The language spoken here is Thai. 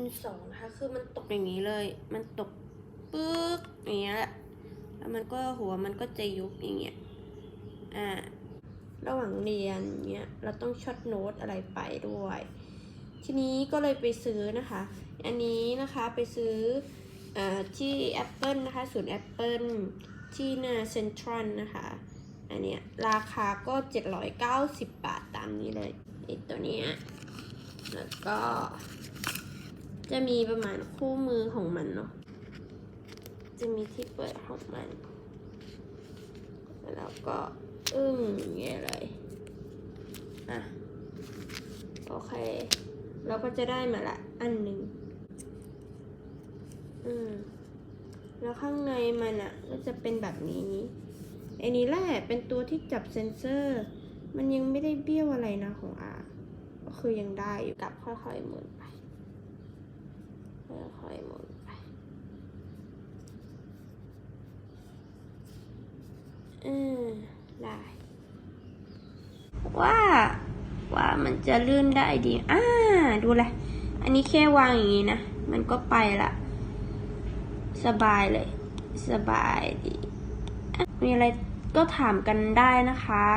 คูณสองนะคะคือมันตกอย่างนี้เลย มันตกปึ๊กอย่างเงี้ยแล้วมันก็หัวมันก็จะยุบอย่างเงี้ยอ่าระหว่างเรียนเงี้ยเราต้องช็อตโน้ตอะไรไปด้วย ทีนี้ก็เลยไปซื้อนะคะ อันนี้นะคะไปซื้อออที่ Apple นะคะศูนย์ Apple ที่หน้าเซ็นทรัลนะคะ อันเนี้ยราคาก็ 790 บาทตามนี้เลยไอตัวเนี้ยแล้วก็ จะมีประมาณคู่มือของมันเนาะ จะมีที่เปิดของมัน แล้วก็อึ้งอย่างเงี้ยเลย อะ โอเค เราก็จะได้มาละอันหนึ่งอืม แล้วข้างในมันอะ ก็จะเป็นแบบนี้ไอ้นี้แหละเป็นตัวที่จับเซนเซอร์ มันยังไม่ได้เบี้ยวอะไรนะของอาก็คือยังได้อยู่กับค่อยๆหมุนไป ค่อยๆหมุนไปอืมได้ว่าว่ามันจะลื่นได้ดีอ่าดูแลอันนี้แค่วางอย่างนี้นะ มันก็ไปละสบายเลย สบายดี มีอะไรก็ถามกันได้นะคะ